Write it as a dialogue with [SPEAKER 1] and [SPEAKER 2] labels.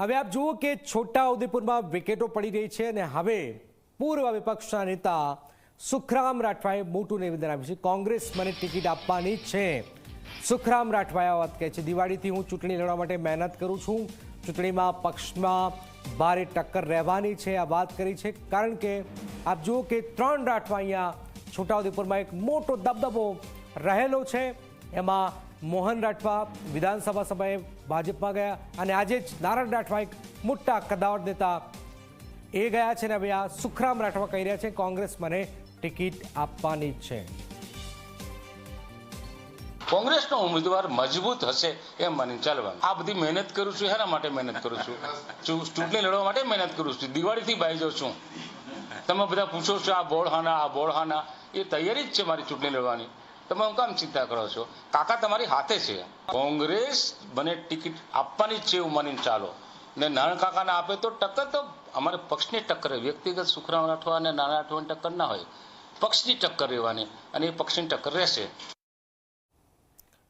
[SPEAKER 1] હવે આપ જુઓ કે છોટા ઉદેપુરમાં વિકેટો પડી રહી છે અને હવે પૂર્વ વિપક્ષના નેતા સુખરામ રાઠવાએ મોટું નિવેદન આપ્યું છે. કોંગ્રેસ મને ટિકિટ આપવાની છે. સુખરામ રાઠવાએ વાત કહે છે. દિવાળીથી હું ચૂંટણી લડવા માટે મહેનત કરું છું. ચૂંટણીમાં પક્ષમાં ભારે ટક્કર રહેવાની છે. આ વાત કરી છે. કારણ કે આપ જુઓ કે ત્રણ રાઠવા અહીંયા છોટાઉદેપુરમાં એક મોટો દબદબો રહેલો છે. એમાં મોહન રાઠવા વિધાનસભા સમયે ભાજપમાં ગયા અને આજે જ નારાયણ રાઠવા એક મોટા કદાવર નેતા એ ગયા છે ને હવે આ સુખરામ રાઠવા કહી રહ્યા છે, કોંગ્રેસ મને ટિકિટ આપવાની છે.
[SPEAKER 2] કોંગ્રેસનો ઉમેદવાર મજબૂત હશે એમ માની ચાલવાનું. આ બધી મહેનત કરું છું, એના માટે મહેનત કરું છું? ચૂંટણી લડવા માટે મહેનત કરું છું? દિવાળીથી બાઈ જાઉં છું. તમે બધા પૂછો છો, આ બોળહાના આ બોળહાના? એ તૈયારી જ છે મારી ચૂંટણી લડવાની. તમે હું કામ ચિંતા કરો છો? કાકા તમારી હાથે છે. કોંગ્રેસ મને ટિકિટ આપવાની છે એવું માનીને ચાલો. ને નારાયણ કાકાને આપે તો ટક્કર તો અમારે પક્ષની ટક્કર વ્યક્તિગત સુખરામ રાઠવા અને નાના રાઠવાની ટક્કર ના હોય. પક્ષની ટક્કર રહેવાની અને એ પક્ષની ટક્કર રહેશે.